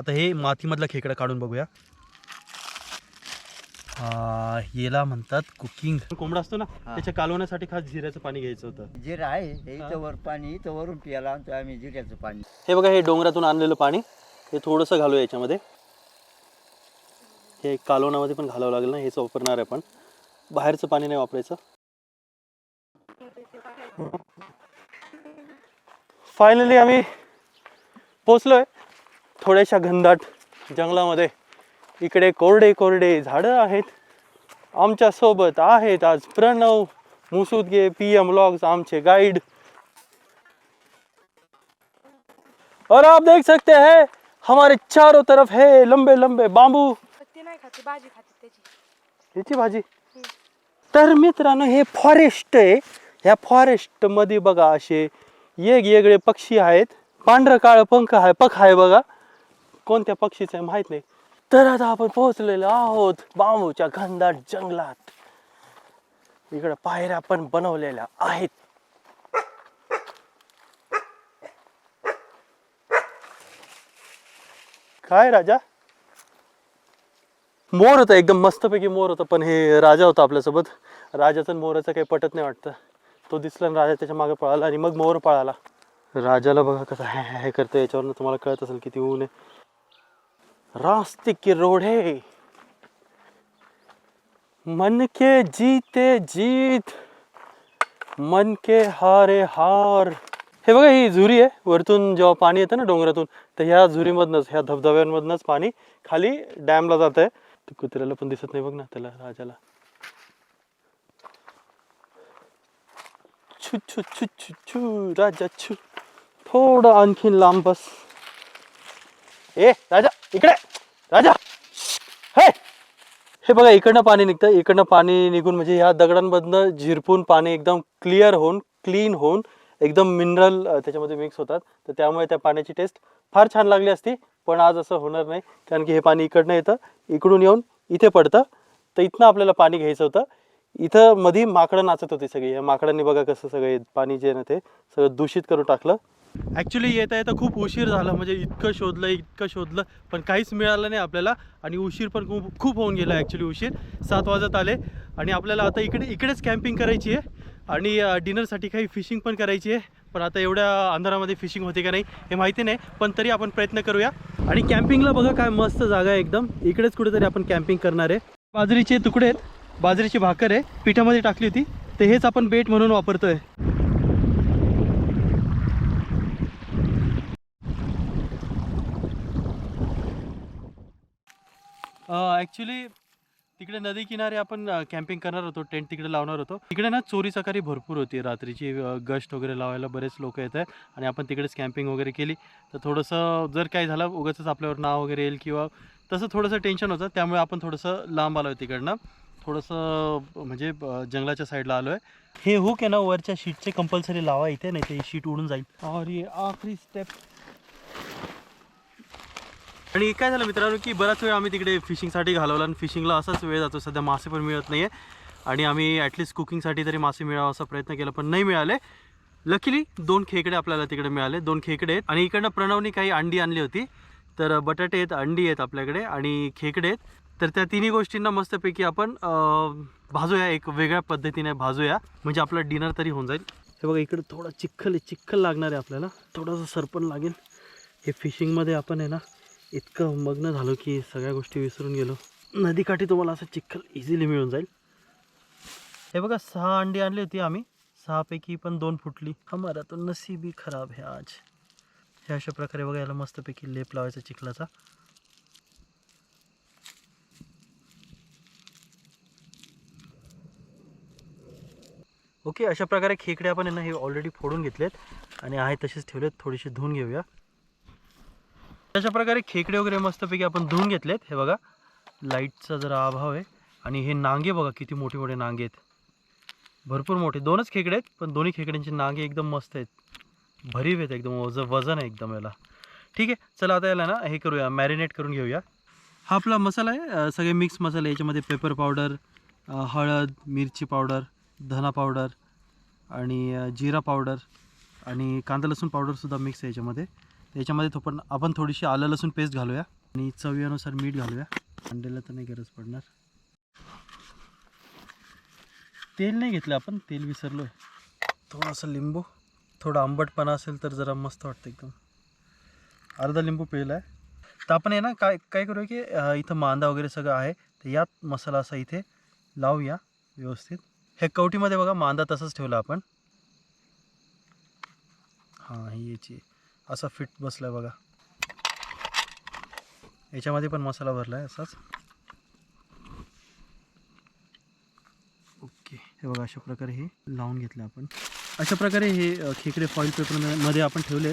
आता हे मातीमधला खेकडा काढून बघूया. हा, याला म्हणतात कुकिंग. कोंबडा असतो ना. त्याच्या कालवण्यासाठी खास जिऱ्याचं पाणी घ्यायचं होतं. जिरं आहे हे. इथं वर पाणी इथं वरून प्यायला आणतो आम्ही जिऱ्याचं पाणी. हे बघा हे डोंगरातून आणलेलं पाणी हे थोडंसं घालू याच्यामध्ये. हे कालवणामध्ये पण घालावं लागेल ना हेच वापरणार आहे पण बाहेरचं पाणी नाही वापरायचं. फायनली आम्ही पोचलोय थोड्याशा घनदाट जंगलामध्ये. इकडे कोरडे कोरडे झाडं आहेत. आमच्यासोबत आहेत आज Pranav Musudge P M logs आमचे गाईड और आप देख सकते हैं हमारे चारों तरफ है लंबे लंबे बांबू। याची भाजी? तर मित्रांनो हे फॉरेस्ट आहे. ह्या फॉरेस्टमध्ये बघा असे वेगवेगळे पक्षी आहेत. पांढरं काळं पंख आहे पख आहे बघा. कोणत्या पक्षीचं आहे माहीत नाही. तर आता आपण पोहोचलेलो आहोत बांबूच्या घनदाट जंगलात. इकडे पायऱ्या पण बनवलेल्या आहेत. काय राजा? मोर होता एकदम मस्तपैकी मोर होता पण हे राजा होता आपल्यासोबत. राजाचं मोराचं काही पटत नाही वाटतं. तो दिसला आणि राजा त्याच्यामागे पळाला आणि मग मोर पळाला. राजाला बघा कसं हे हे करतं याच्यावरनं तुम्हाला कळत असेल किती ऊन आहे. रास्ते की रोड। मन के जीते जीत, मन के हारे हार। हे बघा, ही झुरी आहे. वरतून जेव्हा पाणी येतं ना डोंगरातून, तर ह्या झुरीमधनंच, ह्या धबधब्यांमधनंच पाणी खाली डॅमला जात आहे ते कुत्र्याला पण दिसत नाही बघ ना, त्याला, राजाला. छू छू छू छू छू, राजा, छू. थोडं आणखीन लांब बस. ए राजा इकडे. राजा. हे. हे बघा इकडनं पाणी निघतं. इकडनं पाणी निघून म्हणजे ह्या दगडांमधनं झिरपून पाणी एकदम क्लिअर होऊन क्लीन होऊन एकदम मिनरल त्याच्यामध्ये मिक्स होतात. तर त्यामुळे त्या पाण्याची टेस्ट फार छान लागली असती पण आज असं होणार नाही. कारण की हे पाणी इकडनं येतं इकडून येऊन इथे पडतं. तर इथनं आपल्याला पाणी घ्यायचं होतं. इथं मधी माकडं नाचत होती सगळी. या माकडांनी बघा कसं सगळे पाणी जे ना ते सगळं दूषित करून टाकलं. ॲक्च्युली येता येता खूप उशीर झाला. म्हणजे इतकं शोधलं इतकं शोधलं पण काहीच मिळालं नाही आपल्याला. आणि उशीर पण खूप खूप होऊन गेला ॲक्च्युली उशीर. सात वाजत आले. आणि आपल्याला आता इकडे इकडेच कॅम्पिंग करायची आहे. आणि डिनरसाठी काही फिशिंग पण करायची आहे. पण आता एवढ्या अंधारामध्ये फिशिंग होते का नाही हे माहिती नाही. पण तरी आपण प्रयत्न करूया. आणि कॅम्पिंगला बघा काय मस्त जागा आहे एकदम. इकडेच कुठेतरी आपण कॅम्पिंग करणार आहे. बाजरीचे तुकडे आहेत. बाजरीची भाकर आहे. पिठामध्ये टाकली होती. तर हेच आपण बेट म्हणून वापरतोय. ॲक्च्युली तिकडे नदी किनारे आपण कॅम्पिंग करणार होतो टेंट तिकडे लावणार होतो. तिकडे ना चोरी चकारी भरपूर होती रात्रीची. गश्ट वगैरे लावायला बरेच लोक येत आहेत आणि आपण तिकडेच कॅम्पिंग वगैरे केली. तर थोडंसं जर काही झालं उगाच आपल्यावर नाव वगैरे येईल किंवा तसं थोडंसं टेन्शन होतं. त्यामुळे आपण थोडंसं लांब आलो आहे तिकडनं. थोडंसं म्हणजे जंगलाच्या साईडला आलो आहे हे हुक आहे ना वरच्या शीटचे कंपल्सरी लावा इथे नाही ते शीट उडून जाईल. और आखरी स्टेप आणि काय झालं मित्रांनो की बराच वेळ आम्ही तिकडे फिशिंगसाठी घालवला आणि फिशिंगला असाच वेळ जातो. सध्या मासे पण मिळत नाही आहे आणि आम्ही ॲटलिस्ट कुकिंगसाठी तरी मासे मिळावा असा प्रयत्न केला पण नाही मिळाले. लकीली दोन खेकडे आपल्याला तिकडे मिळाले. दोन खेकडे आहेत. आणि इकडनं प्रणवनी काही अंडी आणली होती. तर बटाटे आहेत अंडी आहेत आपल्याकडे आणि खेकडे आहेत. तर त्या तिन्ही गोष्टींना मस्तपैकी आपण भाजूया. एक वेगळ्या पद्धतीने भाजूया. म्हणजे आपलं डिनर तरी होऊन जाईल. हे बघा इकडे थोडा चिखल आहे. चिखल लागणार आहे आपल्याला. थोडंसं सरपण लागेल. हे फिशिंगमध्ये आपण आहे ना इतकं मग्न झालो की सगळ्या गोष्टी विसरून गेलो. नदीकाठी तुम्हाला असं चिखल इझिली मिळून जाईल. हे बघा सहा अंडी आणली होती आम्ही. सहापैकी पण दोन फुटली. हमारा तो नसीबी खराब आहे आज. हे अशा प्रकारे बघा याला मस्तपैकी लेप लावायचा चिखलाचा. ओके अशा प्रकारे खेकडे आपण आहे ना हे ऑलरेडी फोडून घेतलेत. आणि आहे तसेच ठेवलेत थोडेसे धुवून घेऊया. अशा प्रकारे खेकडे वगैरे मस्तपैकी आपण धुवून घेतलेत. हे बघा लाईटचा जरा अभाव आहे. आणि हे नांगे बघा किती मोठे मोठे नांगे आहेत. भरपूर मोठे. दोनच खेकडे आहेत पण दोन्ही खेकड्यांचे नांगे एकदम मस्त आहेत. भरीव आहेत एकदम वज वजन आहे एकदम याला. ठीक आहे चला आता याला ना हे करूया मॅरिनेट करून घेऊया. हा आपला मसाला आहे सगळे मिक्स मसाले याच्यामध्ये पेपर पावडर हळद मिरची पावडर धना पावडर आणि जिरा पावडर आणि कांदा लसूण पावडरसुद्धा मिक्स आहे याच्यामध्ये. त्याच्यामध्ये थोपण पण आपण थोडीशी आलं लसूण पेस्ट घालूया. आणि चवीनुसार मीठ घालूया. अंड्याला तर नाही गरज पडणार. तेल नाही घेतलं आपण तेल विसरलो आहे थोडंसं लिंबू थोडा आंबटपणा असेल तर जरा मस्त वाटतं एकदम. अर्धा लिंबू पिळला आहे. तर आपण आहे ना काय काय करूया की इथं मांदा वगैरे सगळं आहे. तर यात मसाला असा इथे लावूया व्यवस्थित. हे कवटीमध्ये बघा मांदा तसंच ठेवला आपण. हां ही याची. असा फिट बसला बघा. याच्यामध्ये पण मसाला भरला आहे असाच. ओके. हे बघा अशा प्रकारे हे लावून घेतलं आपण. अशा प्रकारे हे खेकडे फॉईल पेपरमध्ये आपण ठेवले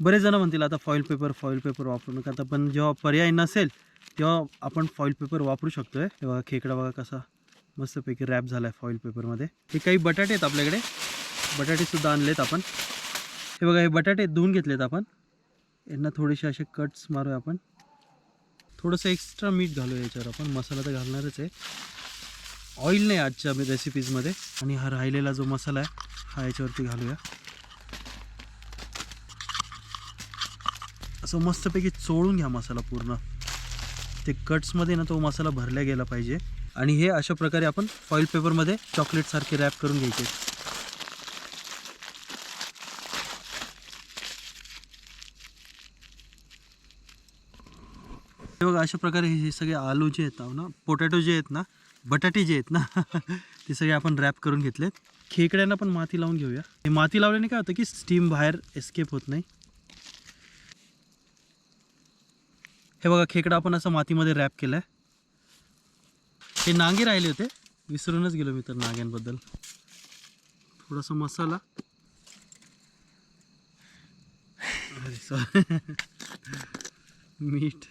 बरेच जण म्हणतील आता फॉईल पेपर फॉईल पेपर वापरू नका. आता पण जेव्हा पर्याय नसेल तेव्हा आपण फॉईल पेपर वापरू शकतो आहे बघा खेकडा बघा कसा मस्तपैकी रॅप झाला आहे फॉईल पेपरमध्ये हे काही बटाटे आहेत आपल्याकडे. बटाटेसुद्धा आणलेत आपण. हे बघा हे बटाटे धुवून घेतलेत आपण. यांना थोडेसे असे कट्स मारूया आपण. थोडंसं एक्स्ट्रा मीठ घालूया याच्यावर आपण. मसाला तर घालणारच आहे. ऑइल नाही आजच्या रेसिपीजमध्ये आणि हा राहिलेला जो मसाला आहे हा याच्यावरती घालूया. असं मस्तपैकी चोळून घ्या मसाला पूर्ण. ते कट्समध्ये ना तो मसाला भरला गेला पाहिजे. आणि हे अशा प्रकारे आपण फॉईल पेपरमध्ये चॉकलेटसारखे रॅप करून घ्यायचे. हे बघा अशा प्रकारे हे सगळे आलू जे आहेत ना पोटॅटो जे आहेत ना बटाटे जे आहेत ना ते सगळे आपण रॅप करून घेतलेत. खेकड्यांना पण माती लावून घेऊया. हे माती लावल्याने काय होतं की स्टीम बाहेर एस्केप होत नाही. हे बघा खेकडा आपण असं मातीमध्ये रॅप केलं आहे हे नांगे राहिले होते विसरूनच गेलो मी तर नाग्यांबद्दल थोडासा मसाला अरे सॉरी मीठ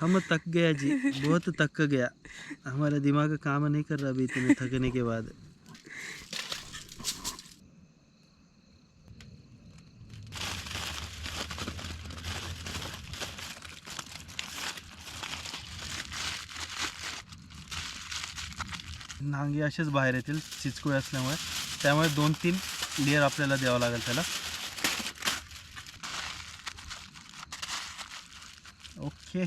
हम तक गया जी बहुत तक गया हमारा दिमाग काम नहीं कर रहा अभी इतने थकने के बाद नांगे असेच बाहेर येतील चिचकुळे असल्यामुळे. त्यामुळे दोन तीन लेअर आपल्याला द्यावं लागेल त्याला. ओके.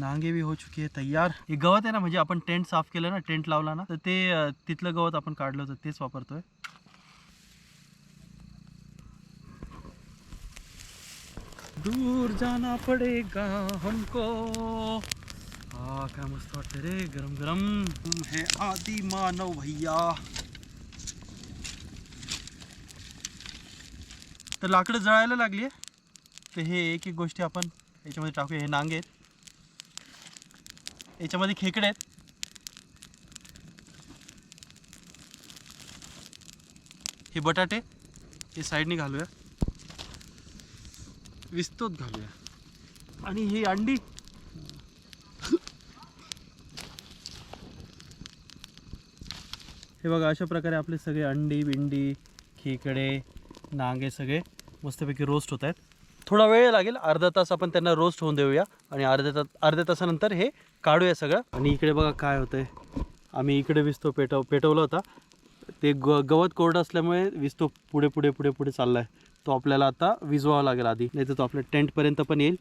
नांगे भी हो चुकी है तयार. हे गवत आहे ना म्हणजे आपण टेंट साफ केलं ना टेंट लावला ना तर ते तिथलं गवत आपण काढलं होतं तेच वापरतोय. दूर जाना पडेगा हमको. हा काय मस्त वाटतं रे गरम गरम. हम है आदि मानव भैया. तर लाकडं जळायला लागली तर हे एक एक गोष्टी आपण याच्यामध्ये टाकूया. हे नांगे आहेत. याच्यामध्ये खेकडे आहेत. हे बटाटे हे साईडने घालूया. विस्तोत घालूया. आणि ही अंडी हे बघा अशा प्रकारे आपले सगळे अंडी बिंडी खेकडे नांगे सगळे मस्तपैकी रोस्ट होत आहेत. थोडा वेळ लागेल अर्धा तास आपण त्यांना रोस्ट होऊन देऊया आणि अर्ध्या तास अर्ध्या तासानंतर हे काढूया सगळं. आणि इकडे बघा काय होतं आहे आम्ही इकडे विस्तो पेटव पेटवला होता. ते ग गवत कोरडं असल्यामुळे विस्तो पुढे पुढे पुढे पुढे चालला आहे तो आपल्याला आता विजवावा लागेल आधी. नाही तर तो आपल्या टेंटपर्यंत पण येईल.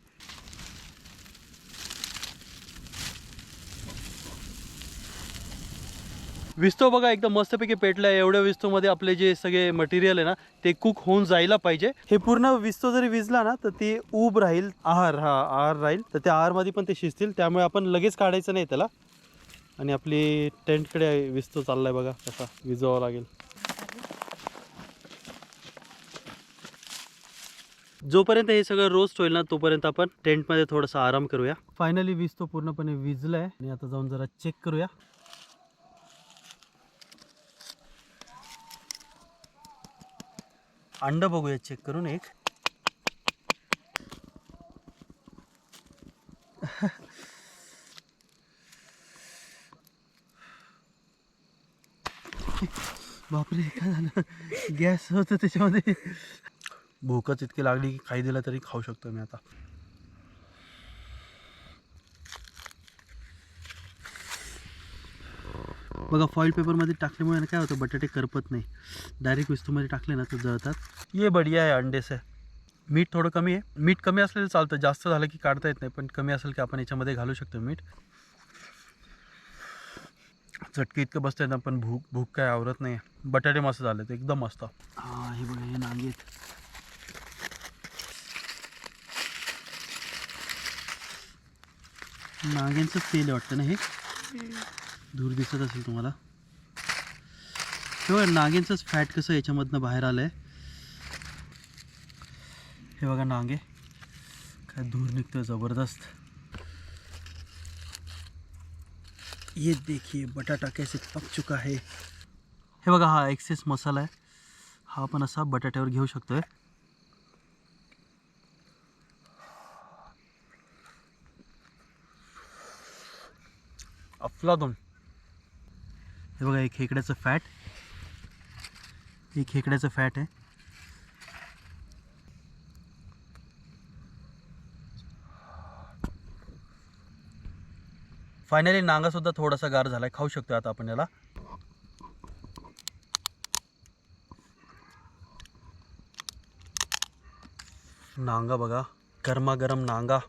विस्तो बघा एकदम मस्तपैकी पेटलं आहे एवढ्या विस्तोमध्ये आपले जे सगळे मटेरियल आहे ना ते कुक होऊन जायला पाहिजे. हे पूर्ण विस्तो जरी विजला ना तर ते ऊब राहील आहार हा आहार राहील. तर त्या आहारमध्ये पण ते शिजतील. त्यामुळे आपण लगेच काढायचं नाही त्याला. आणि आपली टेंटकडे विस्तो चाललाय बघा कसा विजवावा लागेल. जोपर्यंत हे सगळं रोस्ट होईल ना तोपर्यंत आपण टेंटमध्ये थोडासा आराम करूया. फायनली वीज तो पूर्णपणे विजलाय. आणि आता जाऊन जरा चेक करूया. अंड बघूया चेक करून एक. बापरे काय झालं? गॅस होतं त्याच्यामध्ये. भूकच इतकी लागली की काही दिलं तरी खाऊ शकतो मी आता. बघा फॉईल पेपरमध्ये टाकल्यामुळे ना काय होतं बटाटे करपत नाही. डायरेक्ट विस्तूमध्ये टाकले ना तर जळतात. ये बढिया आहे अंडेस आहे मीठ थोडं कमी आहे. मीठ कमी असलेलं चालतं. जास्त झालं की काढता येत नाही पण कमी असेल की आपण याच्यामध्ये घालू शकतो मीठ. चटके इतकं बसतंय ना पण भूक भूक काय आवरत नाही बटाटे मस्त झाले ते एकदम मस्त. हा हे बघा हे नांगे आहेत नाग्यांचं तेल वाटतं ना हे? दूर दिसत असेल तुम्हाला. हे बघा नाग्यांचंच फॅट कसं याच्यामधनं बाहेर आलं आहे हे बघा नांगे. काय धूर निघतं जबरदस्त. ये देखिए बटाटा कैसे पक चुका है हे बघा हा एक्सेस मसाला आहे. हा आपण असा बटाट्यावर घेऊ शकतोय. अफलादून हे बघा एक खेकड्याचं फॅट एक खेकड्याचं फॅट आहे. फायनली नांगासुद्धा थोडासा गार झाला आहे खाऊ शकतो आता आपण याला. नांगा बघा गरमागरम नांगा.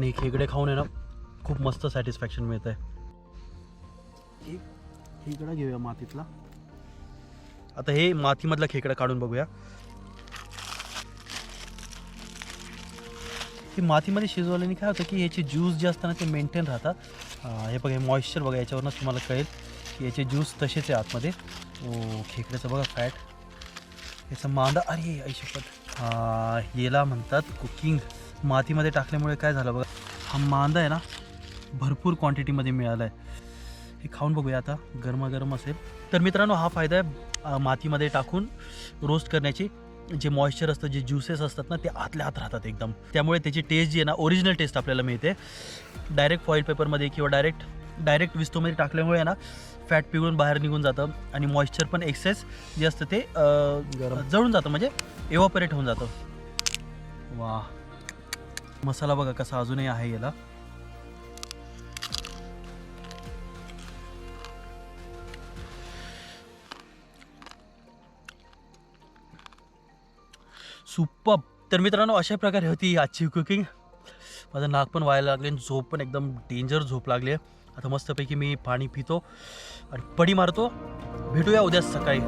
पण हे खेकडे खाऊन आहे ना खूप मस्त सॅटिस्फॅक्शन मिळत आहे खेकडा घेऊया मातीतला. आता हे मातीमधला खेकडा काढून बघूया. ही मातीमध्ये शिजवल्याने काय होतं की याचे ज्यूस जे असतात ना ते मेंटेन राहतात. हे बघा हे मॉइश्चर बघा याच्यावरूनच तुम्हाला कळेल की याचे ज्यूस तसेच आहे आतमध्ये. ओ खेकड्याचं बघा फॅट याचा मांदा अरे ऐशपत याला म्हणतात कुकिंग मातीमध्ये टाकल्यामुळे काय झालं बघा. हा मांदा आहे ना भरपूर क्वांटिटीमध्ये मिळाला आहे हे खाऊन बघूया आता गरमागरम असेल. तर मित्रांनो हा फायदा आहे मातीमध्ये टाकून रोस्ट करण्याची. जे मॉइश्चर असतं जे ज्युसेस असतात ना ते आतल्या आत राहतात एकदम. त्यामुळे त्याची टेस्ट जी आहे ना ओरिजिनल टेस्ट आपल्याला मिळते. डायरेक्ट फॉईल पेपरमध्ये किंवा डायरेक्ट डायरेक्ट विस्तोमध्ये टाकल्यामुळे ना फॅट पिळून बाहेर निघून जातं आणि मॉइश्चर पण एक्सेस जे असतं ते जळून जातं म्हणजे एव्हॉपरेट होऊन जातं. वा मसाला बघा कसा अजूनही आहे याला. सुपर तर मित्रांनो अशा प्रकारे होती आजची कुकिंग माझं नाक पण व्हायला लागले आणि झोप पण एकदम डेंजर झोप लागली आहे. आता मस्तपैकी मी पाणी पितो आणि पडी मारतो. भेटूया उद्या सकाळी.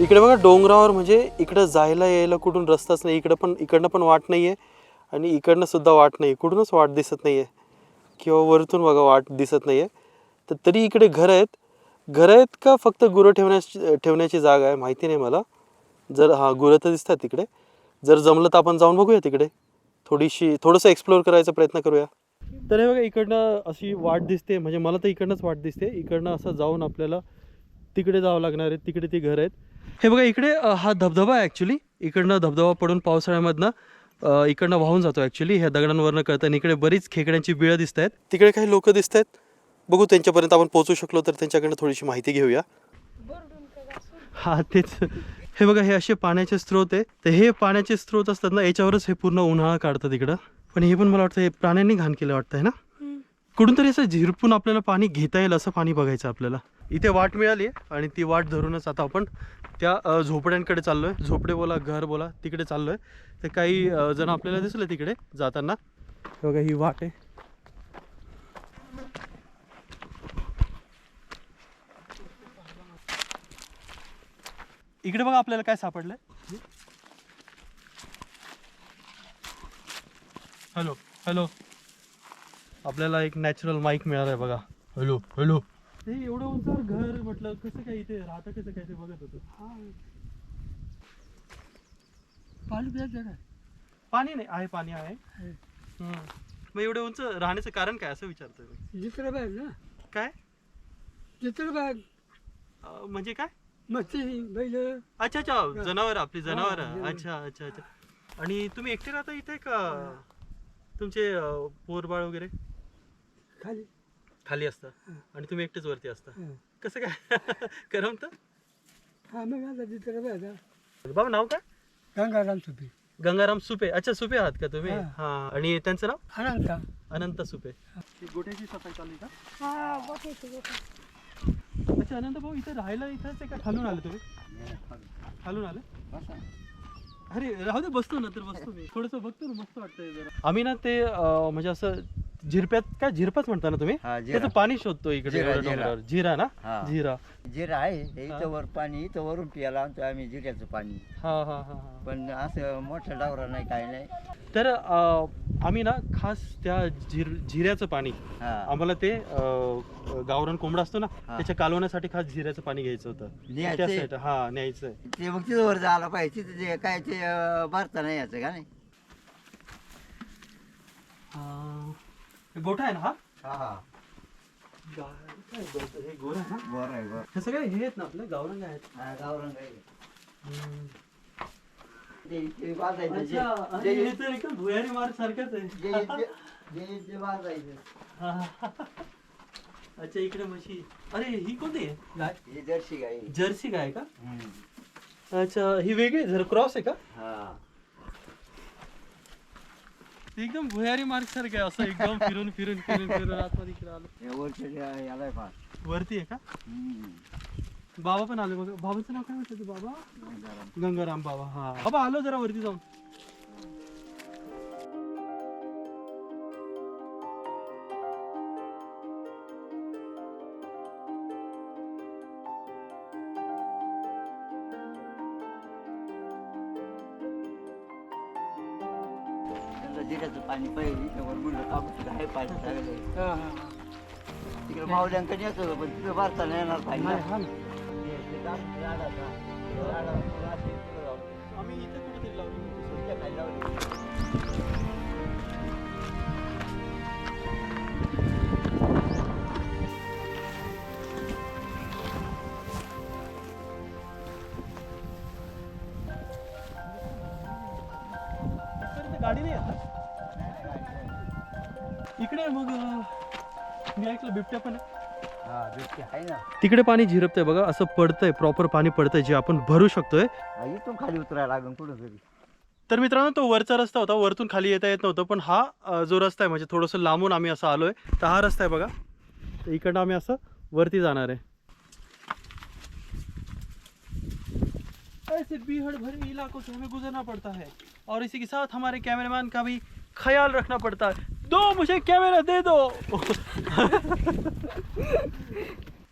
इकडे बघा डोंगरावर म्हणजे इकडं जायला यायला कुठून रस्ताच नाही. इकडं पण इकडनं पण वाट नाही आहे आणि इकडनं सुद्धा वाट नाही कुठूनच वाट दिसत नाही आहे किंवा वरतून बघा वाट दिसत नाही आहे तर तरी इकडे घर आहेत. घर आहेत का फक्त गुरं ठेवण्याची ठेवण्याची जागा आहे? माहिती नाही मला. जर हां गुरं तर दिसतात तिकडे जर जमलं तर आपण जाऊन बघूया तिकडे. थोडीशी थोडंसं एक्सप्लोअर करायचा प्रयत्न करूया. तर हे बघा इकडनं अशी वाट दिसते. म्हणजे मला तर इकडनंच वाट दिसते. इकडनं असं जाऊन आपल्याला तिकडे जावं लागणार आहे. तिकडे ती घर आहेत. हे बघा इकडे हा धबधबा आहे ॲक्च्युली इकडनं धबधबा पडून पावसाळ्यामधनं इकडनं वाहून जातो ॲक्च्युली ह्या दगडांवरनं कळतं. आणि इकडे बरीच खेकड्यांची बिळं दिसत आहेत. तिकडे काही लोक दिसत आहेत. बघू त्यांच्यापर्यंत आपण पोहोचू शकलो तर त्यांच्याकडनं थोडीशी माहिती घेऊया. हा तेच. हे बघा हे असे पाण्याचे स्रोत आहे. तर हे पाण्याचे स्रोत असतात ना याच्यावरच हे पूर्ण उन्हाळा काढतात इकडं. पण हे पण मला वाटतं हे प्राण्यांनी घाण केलं वाटतं आहे ना कुठून तरी असं झिरपून आपल्याला पाणी घेता येईल असं पाणी बघायचं आपल्याला. इथे वाट मिळाली आणि ती वाट धरूनच आता आपण त्या झोपड्यांकडे चाललो आहे झोपडे बोला घर बोला तिकडे चाललो आहे तर काही जण आपल्याला दिसले तिकडे जाताना. बघा ही वाट आहे. इकडे बघा आपल्याला काय सापडलंय. Hello hello. आपल्याला एक नॅचरल माईक मिळाला आहे बघा. Hello hello. हे एवढं उंचावर घर म्हटलं कसं काय इथे राहतं कसं काय ते बघत होतं? पाणी प्यायचं काय पाणी नाही आहे पाणी आहे. हम्म. मग एवढं उंच राहण्याचं कारण काय असं विचारतोय मी. चित्रबाग ना. काय? चित्रबाग अं, म्हणजे काय? मच्छी बैल. अच्छा अच्छा जनावर आपली जनावर. जनावरं. अच्छा अच्छा अच्छा. आणि तुम्ही एकटे राहता इथे का तुमचे अं, पोरबाळ वगैरे? खाली. खाली असतं आणि तुम्ही एकटेच वरती असता. कसं काय? करमत? हा मग आता चित्रबाग बाबा नाव काय? गंगाराम सुपी. गंगाराम सुपे. अच्छा सुपे आहात का तुम्ही? हा. आणि त्यांचं नाव? अनंता. अनंत सुपे. गोठ्याची सफाई चालू आहे का? हा अच्छा अनंत भाऊ इथे राहायला इथंच आहे का? खालून आले तुम्ही? खालून आले? अरे राहू दे बसतो ना तर बसतो मी. थोडस बघतो ना मस्त वाटतंय जरा. आम्ही ना ते म्हणजे असं झिरप्यात काय झिरपाच म्हणता ना तुम्ही? हा, जिरा. त्याचं पाणी शोधतो इकडे जिरा, एवढ्या जिरा. डोंगरावर. जिरा ना? हा. जिरा जिरा आहे. हे. इथं वर पाणी इथं वरून प्यायला आणतो आम्ही जिऱ्याचं पाणी. हा हा हा हा. पण असं मोठं डावरा नाही काही नाही. तर अं, आम्ही ना खास त्या झिर झिऱ्याचं पाणी हा. आम्हाला ते अं, गावरान कोंबडा असतो ना हा. त्याच्या कालवण्यासाठी खास झिऱ्याचं पाणी घ्यायचं होतं. न्यायचंय? त्या side- हा न्यायचंय ते मग तिथं वर जायला पाहिजे. तिथे जे काय ते भरता नाही याचं का नाही? हे गोठा आहे ना हा? हा हा. गा- काय गोठा- हे गोरा आहे ना बरं आहे बरं हे सगळे हे आहेत ना आपले? गावरंग आहेत. हा. ते इथे बांधायचं जे- अच्छा जे- हे तर एकदम भुयारी मार सारखंच आहे. जे जे हा, हा. अच्छा इकडे म्हशी. अरे ही कोणती आहे? गाय ही जर्सी गाई जर्सी गाय का? हम्म. अच्छा ही वेगळी जर क्रॉस आहे का? हा. एकदम भुयारी मार्ग सारखं आहे असं एकदम फिरून फिरून फिरून फिरून आतमध्ये इकडे आलो. हे वरच्या फार. वरती आहे का. बाबा पण आले बघा. बाबाचं नाव काय म्हटलं ते बाबा? गंगाराम. गंगाराम बाबा हा. बाबा आलो जरा वरती जाऊन. सुट्ट्या खाली लावली. इथपर्यंत गाडी नाही येत ना? इकडे मग मी ऐकलं बिबट्या पण आहे ना. तिकडे पाणी झिरपतंय बघा असं पडतंय प्रॉपर पाणी पडतंय जे आपण भरू शकतोय. इथून खाली उतरायला लागेल कुठं तरी. तर मित्रांनो तो वरचा रस्ता होता वरतून खाली येता येत नव्हतं पण हा अ, जो रस्ता आहे म्हणजे थोडंसं लांबून आम्ही असं आलोय तर हा रस्ता आहे बघा. तर इकडनं आम्ही असं वरती जाणार आहे. ऐसे भीड़ भरे इलाकों से हमें गुजरना पड़ता है और इसी के साथ हमारे कैमरामैन का भी ख्याल रखना पड़ता है। दो मुझे कॅमेरा दे दो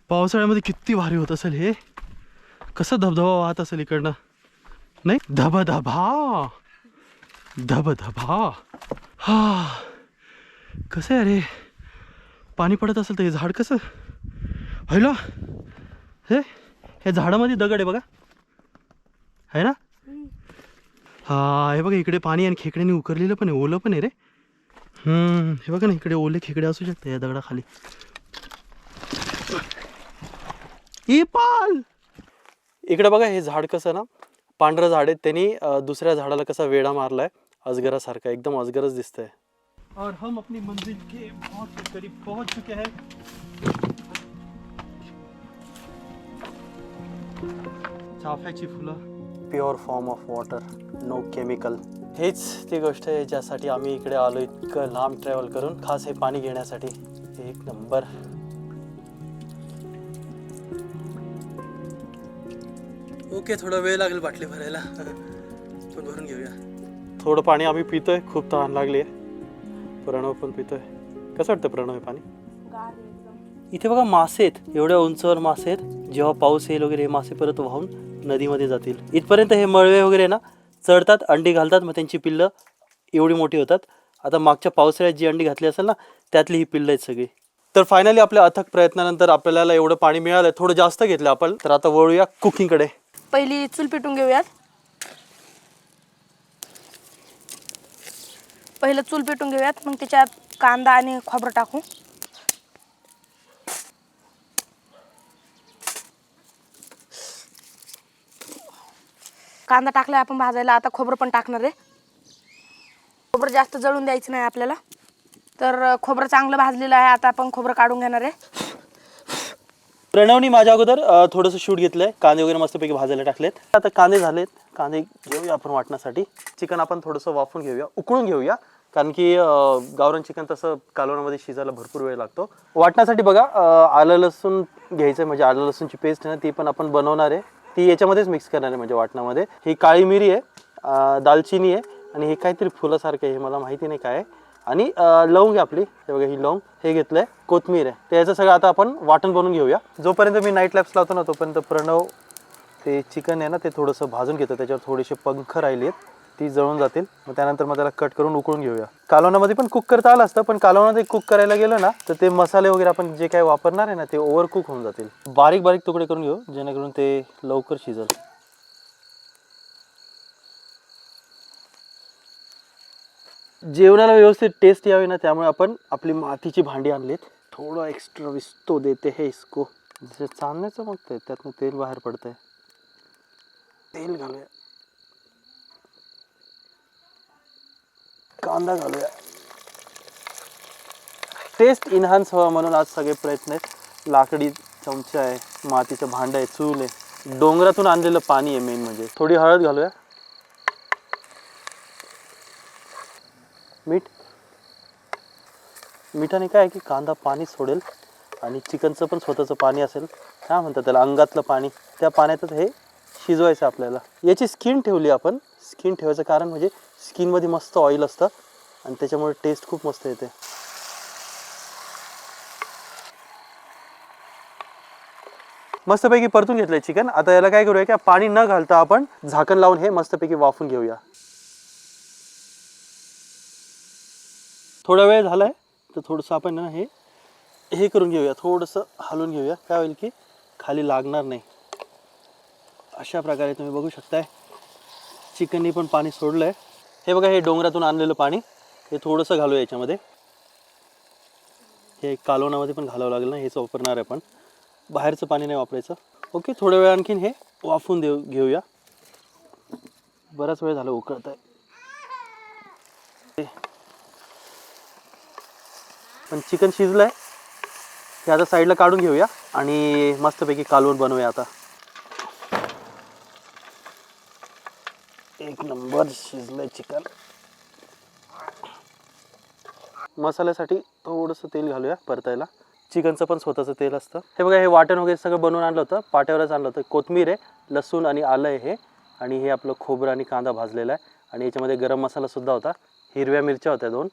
पावसाळ्यामध्ये किती भारी होत असेल हे? कसं धबधबा वाहत असेल इकडनं? नाही? धबधबा धबधबा हा. कसं आहे अरे पाणी पडत असेल तर हे झाड कसं? हॅलो हे? हे झाडामध्ये दगड आहे बघा. आहे ना? हा हे बघा इकडे पाणी आणि खेकड्याने उकरलेलं पण आहे ओलं पण आहे रे. हम्म हे बघा ना इकडे ओले खेकडे असू शकते या दगडाखाली. ई पाल! इकडे बघा हे झाड कसं ना पांढरं झाड आहे. त्यांनी दुसऱ्या झाडाला कसा वेडा मारलाय. अजगरासारखा एकदम अजगरच दिसतंय. और हम अपनी मंजिल के बहुत करीब पहुंच चुके हैं. चाफ्याची फुलं. Pure form of water no chemical हेच ती गोष्ट आहे ज्यासाठी आम्ही इकडे आलो इतकं लांब ट्रॅव्हल करून. खास हे पाणी घेण्यासाठी. एक नंबर ओके थोडा वेळ लागेल बाटली भरायला. पण भरून घेऊया. थोडं पाणी आम्ही पितोय. खूप तहान लागली आहे. प्रणव पण पितोय. कसं वाटतं प्रणव हे पाणी? इथे बघा मासे आहेत. एवढ्या उंचवर मासे आहेत. जेव्हा पाऊस येईल वगैरे हे मासे परत वाहून नदीमध्ये जातील. इथपर्यंत हे मळवे वगैरे ना चढतात अंडी घालतात मग त्यांची पिल्लं एवढी मोठी होतात. आता मागच्या पावसाळ्यात जी अंडी घातली असेल ना त्यातली ही पिल्लं आहेत सगळी. तर फायनली आपल्या अथक प्रयत्नानंतर आपल्याला एवढं पाणी मिळालं थोडं जास्त घेतलं आपण. तर आता वळूया कुकिंगकडे पहिली चूल पेटून घेऊयात. पहिलं चूल पेटून घेऊयात मग त्याच्यात कांदा आणि खोबरं टाकू. कांदा टाकलाय आपण भाजायला आता खोबरं पण टाकणार आहे. खोबरं जास्त जळून द्यायचं नाही आपल्याला. तर खोबरं चांगलं भाजलेलं आहे आता आपण खोबरं काढून घेणार आहे. प्रणवनी माझ्या अगोदर थोडंसं शूट घेतलंय. कांदे वगैरे मस्तपैकी भाजायला टाकलेत. आता कांदे झालेत. कांदे घेऊया आपण वाटण्यासाठी. चिकन आपण थोडंसं वाफून घेऊया उकळून घेऊया. कारण की गावरान चिकन तसं कालवणामध्ये शिजायला भरपूर वेळ लागतो. वाटण्यासाठी बघा आलं लसूण घ्यायचं आहे म्हणजे आलं लसूणची पेस्ट आहे ना ती पण आपण बनवणार आहे. ती याच्यामध्येच मिक्स करणार आहे म्हणजे वाटणामध्ये. ही काळी मिरी आहे दालचिनी आहे आणि हे काहीतरी फुलासारखं आहे हे मला माहिती नाही काय आहे. आणि लवंग आहे आपली. हे बघा ही लवंग हे घेतलं आहे कोथमीर आहे. तर याचं सगळं आता आपण वाटण बनवून घेऊया. जोपर्यंत मी नाईट लॅब्स लावतो ना तोपर्यंत प्रणव ते चिकन आहे ना ते थोडंसं भाजून घेतं. त्याच्यावर थोडेसे पंख राहिले आहेत ती जळून जातील. मग त्यानंतर मग त्याला कट करून उकळून घेऊया. कालवणामध्ये पण कुक करता आलं असतं पण कालवणामध्ये कुक करायला गेलं ना तर ते मसाले वगैरे आपण जे काय वापरणार आहे ना ते ओव्हर कुक होऊन जातील. बारीक बारीक तुकडे करून घेऊ जेणेकरून ते लवकर शिजल. जेवणाला व्यवस्थित टेस्ट यावी ना त्यामुळे आपण आपली मातीची भांडी आणलीत. थोडं एक्स्ट्रा विस्तो देते हे इसको. जसं चांदण्याचं मग त्यातनं तेल बाहेर पडतंय. तेल घालूया. कांदा घालूया. टेस्ट इन्हान्स व्हावा म्हणून आज सगळे प्रयत्न आहेत. लाकडी चमचा आहे मातीचं भांडं आहे चूल आहे. डोंगरातून आणलेलं पाणी आहे मेन म्हणजे. थोडी हळद घालूया. मीठ. मिठाने काय आहे की कांदा पाणी सोडेल आणि चिकनचं पण स्वतःचं पाणी असेल. काय म्हणतात त्याला? अंगातलं पाणी. त्या पाण्यातच हे शिजवायचं आपल्याला. याची स्किन ठेवली आपण. स्किन ठेवायचं कारण म्हणजे स्किनमध्ये मस्त ऑइल असतं आणि त्याच्यामुळे टेस्ट खूप मस्त येते. मस्तपैकी परतून घेतलंय चिकन आता याला काय करूया की पाणी न घालता आपण झाकण लावून हे मस्तपैकी वाफून घेऊया. थोडा वेळ झालाय तर थोडंसं आपण ना हे हे करून घेऊया. थोडंसं हलवून घेऊया. काय होईल की खाली लागणार नाही. अशा प्रकारे तुम्ही बघू शकताय. चिकननी पण पाणी सोडलं आहे हे बघा हे डोंगरातून आणलेलं पाणी. हे थोडंसं घालूया याच्यामध्ये. हे कालवणामध्ये पण घालावं लागेल ना हेच वापरणार आहे पण बाहेरचं पाणी नाही वापरायचं. ओके थोड्या वेळ आणखीन हे वाफून देऊ घेऊया. बराच वेळ झाला उकळत आहे पण चिकन शिजलं आहे हे आता साईडला काढून घेऊया आणि मस्तपैकी कालवण बनवूया आता एक नंबर शिजलं चिकन मसाल्यासाठी थोडंसं तेल घालूया परतायला. चिकनचं पण स्वतःचं तेल असतं. हे बघा हे वाटण वगैरे सगळं बनवून आणलं होतं. पाट्यावरच आणलं होतं. कोथमीर आहे लसूण आणि आलं आहे हे. आणि हे आपलं खोबरं आणि कांदा भाजलेला आहे. आणि याच्यामध्ये गरम मसाला सुद्धा होता. हिरव्या मिरच्या होत्या दोन.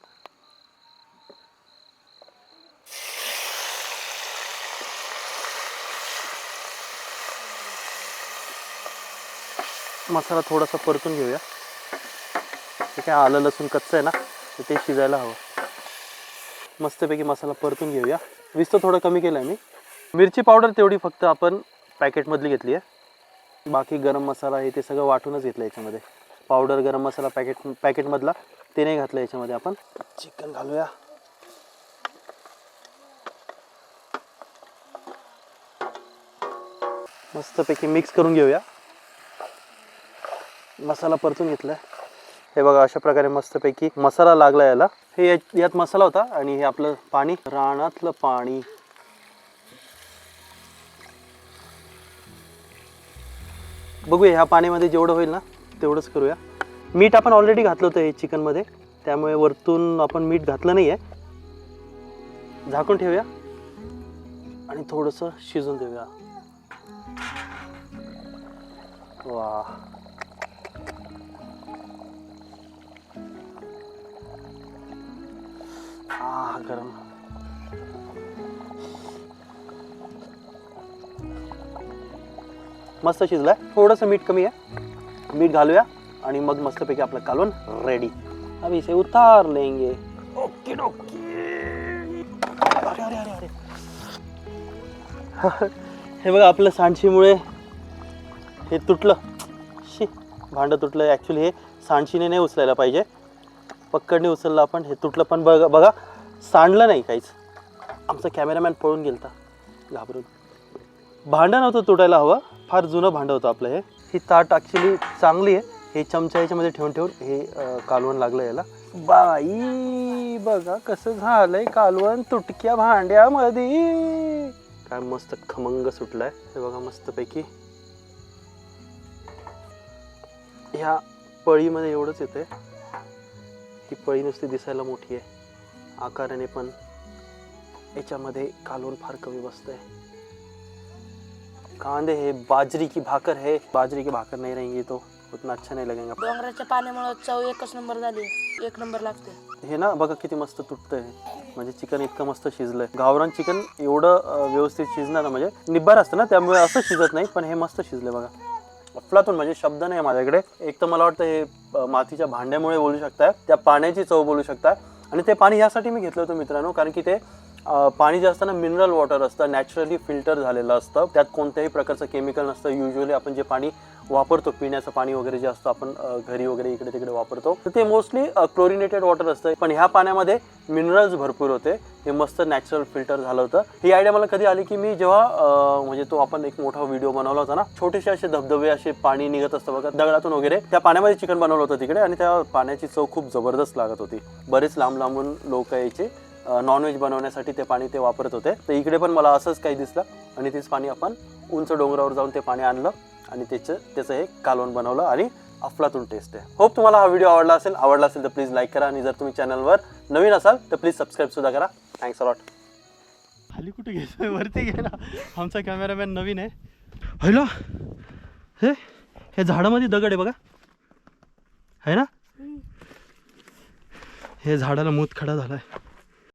मसाला थोडासा परतून घेऊया. हे काय आलं लसूण कच्चं आहे ना तर ते शिजायला हवं. मस्तपैकी मसाला परतून घेऊया. विस्त थोडं कमी केलं आहे मी. मिरची पावडर तेवढी फक्त आपण पॅकेटमधली घेतली आहे. बाकी गरम मसाला हे ते सगळं वाटूनच घेतलं याच्यामध्ये. पावडर गरम मसाला पॅकेट पॅकेटमधला ते नाही घातलं याच्यामध्ये आपण. चिकन घालूया. मस्तपैकी मिक्स करून घेऊया. मसाला परतून घेतलाय हे बघा अशा प्रकारे मस्तपैकी मसाला लागला याला. हे यात- यात मसाला होता आणि हे आपलं पाणी रानातलं पाणी. बघूया ह्या पाण्यामध्ये जेवढं होईल ना तेवढंच करूया. मीठ आपण ऑलरेडी घातलं होतं हे चिकनमध्ये. त्यामुळे वरतून आपण मीठ घातलं नाही आहे झाकून ठेवूया आणि थोडंसं शिजून देऊया. वा आ गरम मस्त शिजलाय. थोडंसं मीठ कमी आहे. मीठ घालूया आणि मग मस्तपैकी आपलं कालवण रेडी अब इसे उतार लेंगे. ओके अरे अरे अरे अरे. हे बघा आपलं सांडशीमुळे हे तुटलं. शी भांडं तुटलं. ॲक्च्युली हे सांडशीने नाही उचलायला पाहिजे. पक्कडने उचललं आपण. हे तुटलं पण बघा बघा. सांडलं नाही काहीच. आमचा कॅमेरामॅन पळून गेलता. घाबरून. भांडं नव्हतं तुटायला हवं. फार जुनं भांडं होतं आपलं हे. ही ताट ॲक्च्युली चांगली आहे. हे चमचा याच्यामध्ये ठेवून ठेवून हे कालवण लागलं याला. बाई बघा कसं झालंय कालवण तुटक्या भांड्यामध्ये. काय मस्त खमंग सुटलाय. हे बघा मस्तपैकी. ह्या पळीमध्ये एवढंच येते ही पळी नुसती दिसायला मोठी आहे. आकाराने पण याच्यामध्ये कालवण फार कमी बसतंय. कांदे है बाजरी की भाकर है बाजरी की भाकर नहीं रहेंगी तो उतना अच्छा नहीं लगेगा. डोंगराच्या पाण्यामुळे चव एकच नंबर झाली एक नंबर लागते. हे ना बघा किती मस्त तुटतंय. म्हणजे चिकन इतकं मस्त शिजलंय. गावरान चिकन एवढं व्यवस्थित शिजणार ना म्हणजे निब्बार असतं ना त्यामुळे असं शिजत नाही पण हे मस्त शिजलंय बघा. अफलातून म्हणजे शब्द नाही माझ्याकडे. एक तर मला वाटतं हे मातीच्या भांड्यामुळे बोलू शकताय. त्या पाण्याची चव बोलू शकताय. आणि ते पाणी यासाठी मी घेतलं होतं मित्रांनो कारण की ते पाणी जे असतं ना मिनरल वॉटर असतं नॅचरली फिल्टर झालेलं असतं. त्यात कोणत्याही प्रकारचं केमिकल नसतं. युजली आपण जे पाणी वापरतो. पिण्याचं पाणी वगैरे जे असतं आपण घरी वगैरे इकडे तिकडे वापरतो. तर ते मोस्टली क्लोरिनेटेड वॉटर असतं. पण ह्या पाण्यामध्ये मिनरल्स भरपूर होते. हे मस्त नॅचरल फिल्टर झालं होतं. ही आयडिया मला कधी आली की मी जेव्हा म्हणजे तो आपण एक मोठा व्हिडिओ बनवला होता ना छोटेसे असे धबधबे असे पाणी निघत असतं बघा दगडातून वगैरे. त्या पाण्यामध्ये चिकन बनवलं होतं तिकडे आणि त्या पाण्याची चव खूप जबरदस्त लागत होती. बरेच लांब लांबून लोक यायचे नॉनव्हेज बनवण्यासाठी ते पाणी ते वापरत होते. तर इकडे पण मला असंच काही दिसलं आणि तेच पाणी आपण उंच डोंगरावर जाऊन ते पाणी आणलं. आणि त्याचं त्याचं हे कालवण बनवलं आणि अफलातून टेस्ट आहे. होप तुम्हाला हा व्हिडिओ आवडला असेल. आवडला असेल तर प्लीज लाईक करा आणि जर तुम्ही चॅनलवर नवीन असाल तर प्लीज सबस्क्राईब सुद्धा करा. थँक्स अलॉट खाली कुठे गेला? वरती गेला. आमचा कॅमेरामॅन नवीन आहे. हॅलो हे हे झाडामध्ये दगड आहे बघा. आहे ना? हे झाडाला मूत खडा झालाय.